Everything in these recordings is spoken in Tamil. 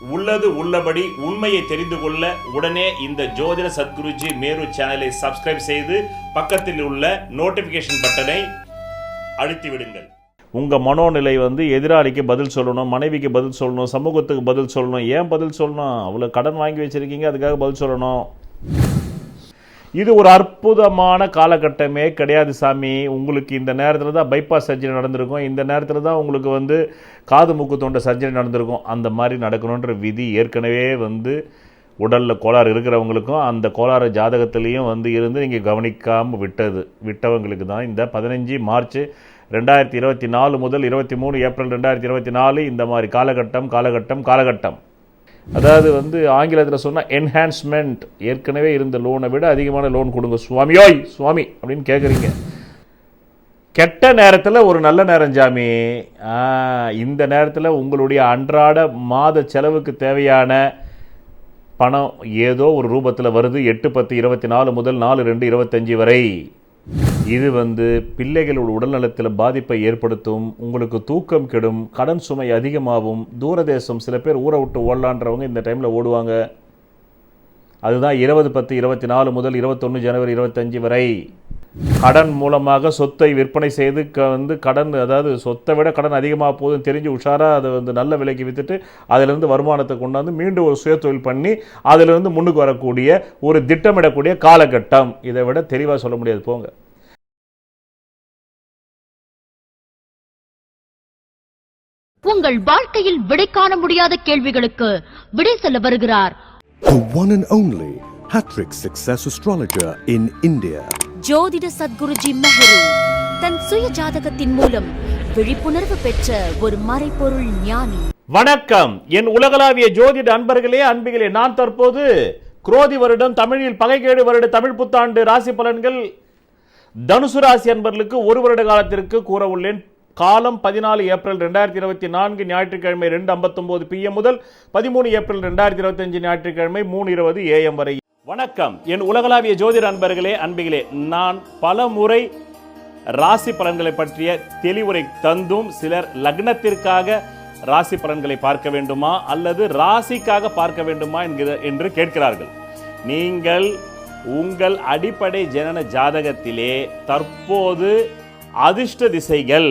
உள்ளது உள்ளபடி உண்மையை தெரிந்து கொள்ள உடனே இந்த ஜோதிட சத்குருஜி மேரு சேனலை சப்ஸ்கிரைப் செய்து பக்கத்தில் உள்ள நோட்டிபிகேஷன் பட்டனை அழுத்தி விடுங்கள். உங்கள் மனோநிலை வந்து எதிராளிக்கு பதில் சொல்லணும் மனைவிக்கு பதில் சொல்லணும் சமூகத்துக்கு பதில் சொல்லணும். ஏன் பதில் சொல்லணும்? அவ்வளோ கடன் வாங்கி வச்சிருக்கீங்க அதுக்காக பதில் சொல்லணும். இது ஒரு அற்புதமான காலகட்டமே கிடையாது சாமி. உங்களுக்கு இந்த நேரத்தில் தான் பைபாஸ் சர்ஜரி நடந்திருக்கும். இந்த நேரத்தில் தான் உங்களுக்கு வந்து காது மூக்கு தொண்டை சர்ஜரி நடந்திருக்கும். அந்த மாதிரி நடக்கணுன்ற விதி ஏற்கனவே வந்து உடலில் கோளாறு இருக்கிறவங்களுக்கும் அந்த கோளாறு ஜாதகத்துலேயும் வந்து இருந்து நீங்கள் கவனிக்காமல் விட்டது. விட்டவங்களுக்கு தான் இந்த பதினஞ்சு மார்ச் ரெண்டாயிரத்தி இருபத்தி நாலு முதல் இருபத்தி மூணு ஏப்ரல் ரெண்டாயிரத்தி இருபத்தி நாலு இந்த மாதிரி காலகட்டம் காலகட்டம் காலகட்டம். அதாவது வந்து ஆங்கிலத்தில் சொன்னால் என்ஹான்ஸ்மெண்ட் ஏற்கனவே இருந்த லோனை விட அதிகமான லோன் கொடுங்க. சுவாமியோய் சுவாமி அப்படின்னு கேட்குறீங்க கெட்ட நேரத்தில் ஒரு நல்ல நேரம் ஜாமி. இந்த நேரத்தில் உங்களுடைய அன்றாட மாத செலவுக்கு தேவையான பணம் ஏதோ ஒரு ரூபத்தில் வருது. எட்டு பத்து இருபத்தி நாலு முதல் நாலு ரெண்டு இருபத்தஞ்சி வரை. இது வந்து பிள்ளைகளோட உடல்நலத்தில் பாதிப்பை ஏற்படுத்தும் உங்களுக்கு தூக்கம் கெடும் கடன் சுமை அதிகமாகும் தூரதேசம் சில பேர் ஊரை விட்டு ஓடலான்றவங்க இந்த டைமில் ஓடுவாங்க. அதுதான் இருபது பத்து இருபத்தி நாலு முதல் இருபத்தொன்று ஜனவரி இருபத்தஞ்சி வரை. கடன் மூலமாக சொத்தை விற்பனை செய்து க வந்து கடன் அதாவது சொத்தை விட கடன் அதிகமாக போகுதுன்னு தெரிஞ்சு உஷாராக அதை வந்து நல்ல விலைக்கு விற்றுட்டு அதிலிருந்து வருமானத்தை கொண்டாந்து மீண்டும் ஒரு சுயதொழில் பண்ணி அதிலிருந்து முன்னுக்கு வரக்கூடிய ஒரு திட்டமிடக்கூடிய காலகட்டம். இதை விட தெளிவாக சொல்ல முடியாது. போங்க. உங்கள் வாழ்க்கையில் விடை காண முடியாத கேள்விகளுக்கு விடை சொல்ல வருகிறார். The one and only Hattrick Success Astrologer in India. ஜோதிட சத்குருஜி மெஹரு தன் சுய ஜாதகத்தின் மூலம் விழிப்புணர்வு பெற்ற ஒரு மறைபொருள் ஞானி. வணக்கம். என் உலகளாவிய ஜோதிட அன்பர்களே அன்பிகளே நான் தற்போது குரோதி வருடம் தமிழில் பகைகேடு வருட தமிழ் புத்தாண்டு ராசி பலன்கள் தனுசு ராசி அன்பர்களுக்கு ஒரு வருட காலத்திற்கு கூற உள்ளேன். காலம் பதினாலு ஏப்ரல் ரெண்டாயிரத்தி இருபத்தி நான்கு ஞாயிற்றுக்கிழமை ரெண்டு ஐம்பத்தொம்போது பிஎம் முதல் பதிமூணு ஏப்ரல் ரெண்டாயிரத்தி இருபத்தஞ்சு ஞாயிற்றுக்கிழமை மூணு இருபது ஏஎம் வரை. வணக்கம். என் உலகளாவிய ஜோதிட அன்பர்களே அன்பிகளே நான் பல முறை ராசி பலன்களை பற்றிய தெளிவுரை தந்தும் சிலர் லக்னத்திற்காக ராசி பலன்களை பார்க்க வேண்டுமா அல்லது ராசிக்காக பார்க்க வேண்டுமா என்கிற என்று கேட்கிறார்கள். நீங்கள் உங்கள் அடிப்படை ஜனன ஜாதகத்திலே தற்போது அதிர்ஷ்ட திசைகள்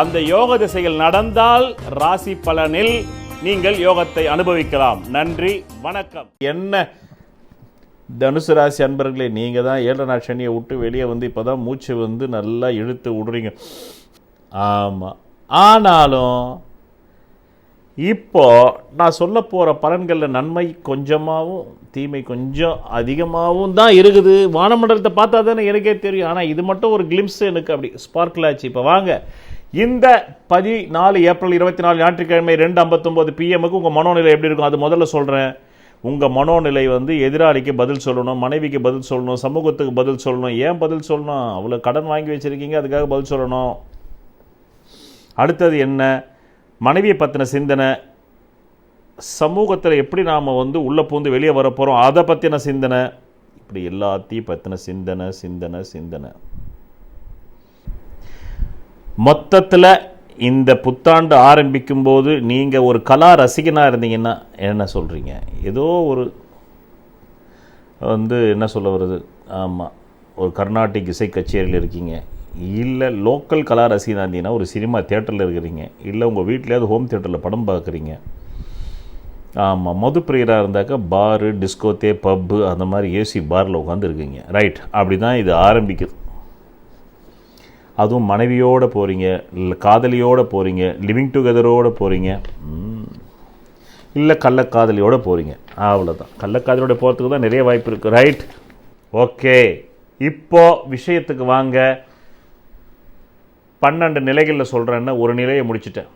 அந்த யோக திசையில் நடந்தால் ராசி பலனில் நீங்கள் யோகத்தை அனுபவிக்கலாம். நன்றி வணக்கம். என்ன? தனுசு ராசி அன்பர்களே நீங்கள் தான் ஏழரை நாள் சனியை விட்டு வெளியே வந்து இப்போ தான் மூச்சு வந்து நல்லா இழுத்து விடுறீங்க. ஆமாம் ஆனாலும் இப்போ நான் சொல்ல போகிற பலன்களில் நன்மை கொஞ்சமாகவும் தீமை கொஞ்சம் அதிகமாகவும் தான் இருக்குது. வானமண்டலத்தை பார்த்தா தானே எனக்கே தெரியும். ஆனால் இது மட்டும் ஒரு கிளிம்ஸ் எனக்கு அப்படி ஸ்பார்க்கில் ஆச்சு. இப்போ வாங்க. இந்த பதினாலு ஏப்ரல் இருபத்தி நாலு ஞாயிற்றுக்கிழமை ரெண்டு ஐம்பத்தொம்போது பிஎம்முக்கு உங்கள் மனோநிலை எப்படி இருக்கும்? அது முதல்ல சொல்கிறேன் உங்கள் மனோநிலை வந்து எதிராளிக்கு பதில் சொல்லணும் மனைவிக்கு பதில் சொல்லணும் சமூகத்துக்கு பதில் சொல்லணும். ஏன் பதில் சொல்லணும்? அவ்வளோ கடன் வாங்கி வச்சுருக்கீங்க அதுக்காக பதில் சொல்லணும். அடுத்தது என்ன? மனைவியை பற்றின சிந்தனை. சமூகத்தில் எப்படி நாம் வந்து உள்ளே பூந்து வெளியே வர போகிறோம் அதை பற்றின சிந்தனை. இப்படி எல்லாத்தையும் பற்றின சிந்தனை சிந்தனை சிந்தனை. மொத்தத்தில் இந்த புத்தாண்டு ஆரம்பிக்கும் போது நீங்கள் ஒரு கலா ரசிகனாக இருந்தீங்கன்னா என்ன சொல்கிறீங்க ஏதோ ஒரு வந்து என்ன சொல்ல வருது ஆமாம் ஒரு கர்நாடிக் இசை கச்சேரியில் இருக்கீங்க. இல்லை லோக்கல் கலா ரசிகனாக இருந்தீங்கன்னா ஒரு சினிமா தேட்டரில் இருக்கிறீங்க. இல்லை உங்கள் வீட்டிலேயாவது ஹோம் தேட்டரில் படம் பார்க்குறீங்க ஆமாம் மது பிரியராக இருந்தாக்கா பாரு டிஸ்கோத்தே பப்பு அந்த மாதிரி ஏசி பாரில் உட்காந்துருக்கீங்க ரைட். அப்படி தான் இது ஆரம்பிக்குது. அதுவும் மனைவியோடு போகிறீங்க இல்லை காதலியோடு போகிறீங்க லிவிங் டுகெதரோடு போகிறீங்க இல்லை கள்ளக்காதலியோடு போகிறீங்க அவ்வளோதான் கள்ளக்காதலியோட போகிறதுக்கு தான் நிறைய வாய்ப்பு இருக்குது ரைட் ஓகே இப்போ விஷயத்துக்கு வாங்க. பன்னெண்டு நிலைகளில் சொல்கிறேன்னு ஒரு நிலையை முடிச்சுட்டேன்.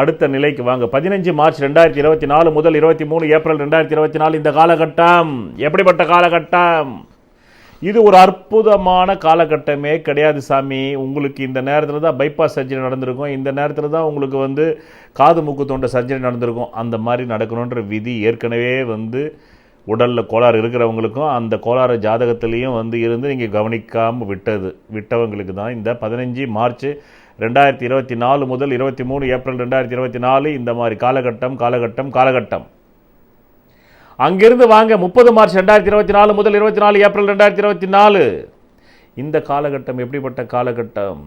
அடுத்த நிலைக்கு வாங்க. பதினஞ்சு மார்ச் ரெண்டாயிரத்தி இருபத்தி நாலு முதல் இருபத்தி மூணு ஏப்ரல் ரெண்டாயிரத்தி இருபத்தி நாலு இந்த காலகட்டம். எப்படிப்பட்ட காலகட்டம்? இது ஒரு அற்புதமான காலகட்டமே கிடையாது சாமி. உங்களுக்கு இந்த நேரத்தில் தான் பைபாஸ் சர்ஜரி நடந்திருக்கும். இந்த நேரத்தில் தான் உங்களுக்கு வந்து காது மூக்கு தொண்டை சர்ஜரி நடந்திருக்கும். அந்த மாதிரி நடக்கணுன்ற விதி ஏற்கனவே வந்து உடலில் கோளாறு இருக்கிறவங்களுக்கும் அந்த கோளாறு ஜாதகத்துலேயும் வந்து இருந்து நீங்கள் கவனிக்காமல் விட்டது. விட்டவங்களுக்கு தான் இந்த பதினஞ்சு மார்ச் ரெண்டாயிரத்தி இருபத்தி நாலு முதல் இருபத்தி மூணு ஏப்ரல் ரெண்டாயிரத்தி இருபத்தி நாலு இந்த மாதிரி காலகட்டம் காலகட்டம் காலகட்டம். அங்கிருந்து வாங்க முப்பது மார்ச் ரெண்டாயிரத்தி இருபத்தி நாலு முதல் இருபத்தி நாலு ஏப்ரல் ரெண்டாயிரத்தி இருபத்தி நாலு. இந்த காலகட்டம் எப்படிப்பட்ட காலகட்டம்?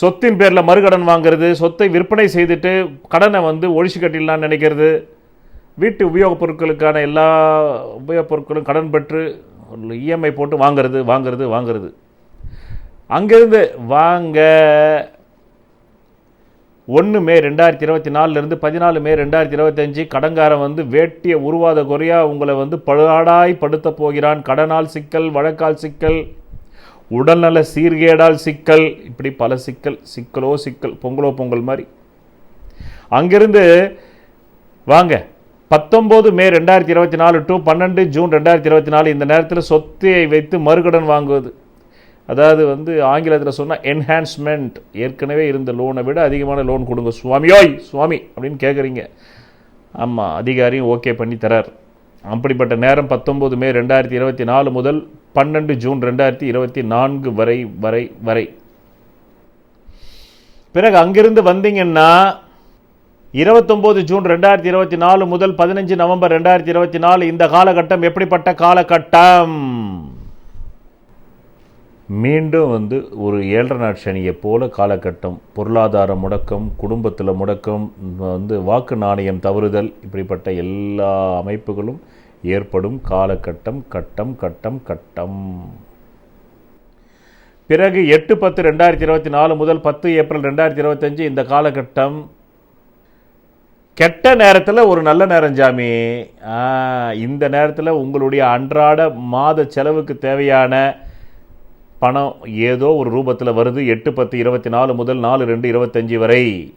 சொத்தின் பேரில் மறுகடன் வாங்குறது சொத்தை விற்பனை செய்துட்டு கடனை வந்து ஒழிச்சு கட்டிடலாம்னு நினைக்கிறது. வீட்டு உபயோகப் பொருட்களுக்கான எல்லா உபயோகப் பொருட்களும் கடன் பெற்று இஎம்ஐ போட்டு வாங்குறது வாங்குறது வாங்குறது. அங்கேருந்து வாங்க ஒன்று மே ரெண்டாயிரத்தி இருபத்தி நாலுலேருந்து பதினாலு மே ரெண்டாயிரத்தி இருபத்தஞ்சி கடங்காரன் வந்து வேட்டிய உருவாத குறையா உங்களை வந்து பழுதாடாய் படுத்த போகிறான். கடனால் சிக்கல் வழக்கால் சிக்கல் உடல்நல சீர்கேடால் சிக்கல் இப்படி பல சிக்கல் சிக்கலோ சிக்கல் பொங்கலோ பொங்கல் மாதிரி. அங்கிருந்து வாங்க. பத்தொம்போது மே ரெண்டாயிரத்தி இருபத்தி நாலு டு பன்னெண்டு ஜூன் ரெண்டாயிரத்தி இருபத்தி நாலு இந்த நேரத்தில் சொத்தை வைத்து மறுகடன் வாங்குவது. அதாவது வந்து ஆங்கிலத்தில் சொன்னால் என்ஹான்ஸ்மெண்ட் ஏற்கனவே இருந்த லோனை விட அதிகமான லோன் கொடுங்க. சுவாமியோய் சுவாமி அப்படின்னு கேட்குறீங்க ஆமாம் அதிகாரியும் ஓகே பண்ணி தரார். அப்படிப்பட்ட நேரம் பத்தொம்போது மே ரெண்டாயிரத்தி இருபத்தி நாலு முதல் பன்னெண்டு ஜூன் ரெண்டாயிரத்தி இருபத்தி நான்கு வரை வரை வரை. பிறகு அங்கிருந்து வந்தீங்கன்னா இருபத்தொம்போது ஜூன் ரெண்டாயிரத்தி இருபத்தி நாலு முதல் பதினஞ்சு நவம்பர் ரெண்டாயிரத்தி இருபத்தி நாலு இந்த காலகட்டம் எப்படிப்பட்ட காலகட்டம்? மீண்டும் வந்து ஒரு ஏழரை நாட் சனியை போல காலகட்டம் பொருளாதார முடக்கம் குடும்பத்தில் முடக்கம் வந்து வாக்கு நாணயம் தவறுதல் இப்படிப்பட்ட எல்லா அமைப்புகளும் ஏற்படும் காலகட்டம் கட்டம் கட்டம் கட்டம். பிறகு எட்டு பத்து ரெண்டாயிரத்தி இருபத்தி நாலு முதல் பத்து ஏப்ரல் ரெண்டாயிரத்தி இருபத்தஞ்சு இந்த காலகட்டம். கெட்ட நேரத்தில் ஒரு நல்ல நேரம் ஜாமி. இந்த நேரத்தில் உங்களுடைய அன்றாட மாத செலவுக்கு தேவையான பணம் ஏதோ ஒரு ரூபத்தில் வருது. எட்டு பத்து இருபத்தி நாலு முதல் நாலு ரெண்டு இருபத்தஞ்சி வரை.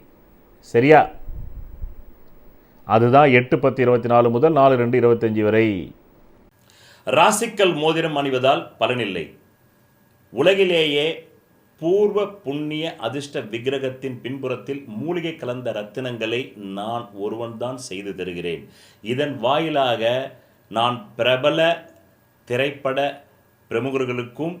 சரியா? அதுதான் எட்டு பத்து இருபத்தி நாலு முதல் நாலு ரெண்டு இருபத்தஞ்சி வரை. ராசிக்கல் மோதிரம் அணிவதால் பலனில்லை. உலகிலேயே பூர்வ புண்ணிய அதிர்ஷ்ட விக்கிரகத்தின் பின்புறத்தில் மூலிகை கலந்த ரத்தினங்களை நான் ஒருவன்தான் செய்து தருகிறேன். இதன் வாயிலாக நான் பிரபல திரைப்பட பிரமுகர்களுக்கும்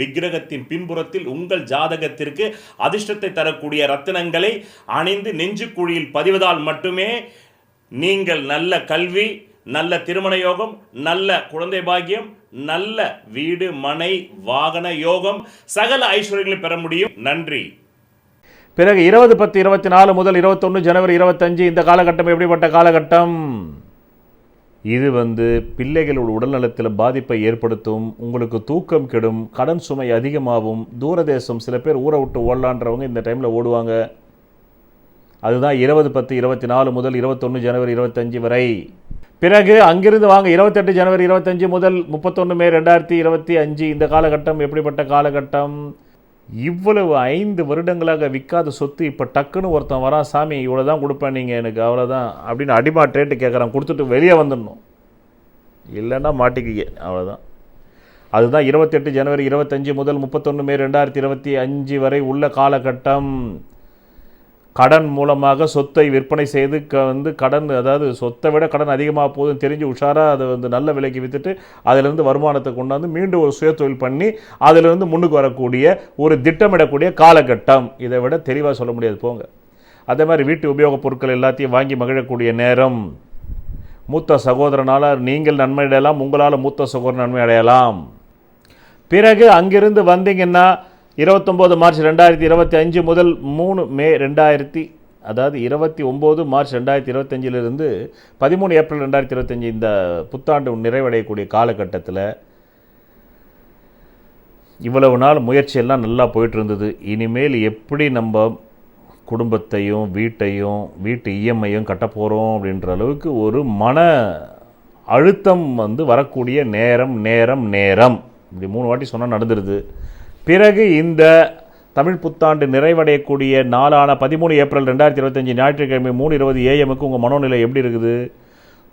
விக்கிரகத்தின் பின்புறத்தில் உங்கள் ஜாதகத்திற்கு அதிர்ஷ்டத்தை தரக்கூடிய ரத்தினங்களை அணிந்து நெஞ்சுக்குழியில் பதிவதால் மட்டுமே நீங்கள் நல்ல கல்வி நல்ல திருமண யோகம் நல்ல குழந்தை பாக்கியம் நல்ல வீடு மனை வாகன யோகம் சகல ஐஸ்வர்யங்களை பெற முடியும். நன்றி. பிறகு இருபது பத்து இருபத்தி நாலு முதல் இருபத்தொன்று ஜனவரி இருபத்தஞ்சு இந்த காலகட்டம் எப்படிப்பட்ட காலகட்டம்? இது வந்து பிள்ளைகளோட உடல்நலத்தில் பாதிப்பை ஏற்படுத்தும் உங்களுக்கு தூக்கம் கெடும் கடன் சுமை அதிகமாகும் தூரதேசம் சில பேர் ஊரை விட்டு ஓடலான்றவங்க இந்த டைமில் ஓடுவாங்க. அதுதான் இருபது பத்து இருபத்தி நாலு முதல் இருபத்தொன்று ஜனவரி இருபத்தஞ்சு வரை. பிறகு அங்கிருந்து வாங்க இருபத்தெட்டு ஜனவரி இருபத்தஞ்சு முதல் முப்பத்தொன்று மே ரெண்டாயிரத்தி இருபத்தி அஞ்சு இந்த காலகட்டம் எப்படிப்பட்ட காலகட்டம்? இவ்வளவு ஐந்து வருடங்களாக விற்காத சொத்து இப்போ டக்குன்னு ஒருத்தன் வரான் சாமி இவ்வளோ தான் கொடுப்பேன் நீங்கள் எனக்கு அவ்வளோதான் அப்படின்னு அடிமாட் ரேட்டு கேட்குறான் கொடுத்துட்டு வெளியே வந்துடணும். இல்லைன்னா மாட்டிக்கிங்க. அவ்வளோதான் அதுதான் இருபத்தெட்டு ஜனவரி இருபத்தஞ்சு முதல் முப்பத்தொன்று மே ரெண்டாயிரத்தி இருபத்தி அஞ்சு வரை உள்ள காலகட்டம். கடன் மூலமாக சொத்தை விற்பனை செய்து க வந்து கடன் அதாவது சொத்தை விட கடன் அதிகமாக போகுதுன்னு தெரிஞ்சு உஷாராக அதை வந்து நல்ல விலைக்கு விற்றுட்டு அதிலிருந்து வருமானத்தை கொண்டாந்து மீண்டும் ஒரு சுயதொழில் பண்ணி அதிலிருந்து முன்னுக்கு வரக்கூடிய ஒரு திட்டமிடக்கூடிய காலகட்டம். இதை விட தெளிவாக சொல்ல முடியாது. போங்க. அதே மாதிரி வீட்டு உபயோகப் பொருட்கள் எல்லாத்தையும் வாங்கி மகிழக்கூடிய நேரம். மூத்த சகோதரனால் நீங்கள் நன்மை அடையலாம் உங்களால் மூத்த சகோதரன் நன்மை அடையலாம். பிறகு அங்கிருந்து வந்தீங்கன்னா இருபத்தொம்போது மார்ச் ரெண்டாயிரத்தி இருபத்தி அஞ்சு முதல் மூணு மே ரெண்டாயிரத்தி அதாவது இருபத்தி ஒம்பது மார்ச் ரெண்டாயிரத்தி இருபத்தஞ்சிலிருந்து பதிமூணு ஏப்ரல் ரெண்டாயிரத்தி இருபத்தஞ்சி இந்த புத்தாண்டு நிறைவடையக்கூடிய காலகட்டத்தில் இவ்வளவு நாள் முயற்சியெல்லாம் நல்லா போயிட்டு இருந்தது இனிமேல் எப்படி நம்ம குடும்பத்தையும் வீட்டையும் வீட்டு இஎம்ஐயும் கட்ட போகிறோம் அப்படின்ற அளவுக்கு ஒரு மன அழுத்தம் வந்து வரக்கூடிய நேரம் நேரம் நேரம். இப்படி மூணு வாட்டி சொன்னால் நடந்துருது. பிறகு இந்த தமிழ் புத்தாண்டு நிறைவடையக்கூடிய நாளான பதிமூணு ஏப்ரல் ரெண்டாயிரத்தி இருபத்தஞ்சி ஞாயிற்றுக்கிழமை மூணு இருபது ஏஎம்க்கு உங்கள் மனோநிலை எப்படி இருக்குது?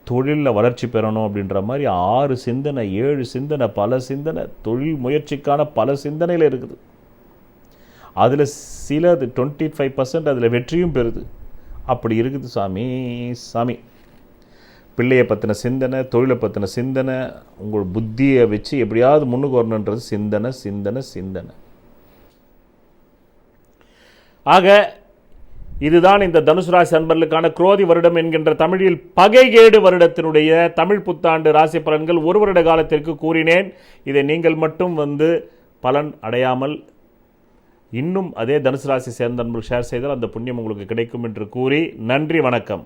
தொழிலில் வளர்ச்சி பெறணும் அப்படின்ற மாதிரி ஆறு சிந்தனை ஏழு சிந்தனை பல சிந்தனை தொழில் முயற்சிக்கான பல சிந்தனையில் இருக்குது. அதில் சிலது டுவெண்ட்டி ஃபைவ் பர்சன்ட் அதில் வெற்றியும் பெறுது. அப்படி இருக்குது சாமி சாமி. பிள்ளையை பற்றின சிந்தனை தொழிலை பற்றின சிந்தனை உங்கள் புத்தியை வச்சு எப்படியாவது முன்னுக்கு வரணுன்றது சிந்தனை சிந்தனை சிந்தனை. ஆக இதுதான் இந்த தனுசு ராசி அன்பர்களுக்கான குரோதி வருடம் என்கின்ற தமிழில் பகைகேடு வருடத்தினுடைய தமிழ் புத்தாண்டு ராசி பலன்கள் ஒரு வருட காலத்திற்கு கூறினேன். இதை நீங்கள் மட்டும் வந்து பலன் அடையாமல் இன்னும் அதே தனுசு ராசி சேர்ந்த நண்பர்கள் ஷேர் செய்தால் அந்த புண்ணியம் உங்களுக்கு கிடைக்கும் என்று கூறி நன்றி வணக்கம்.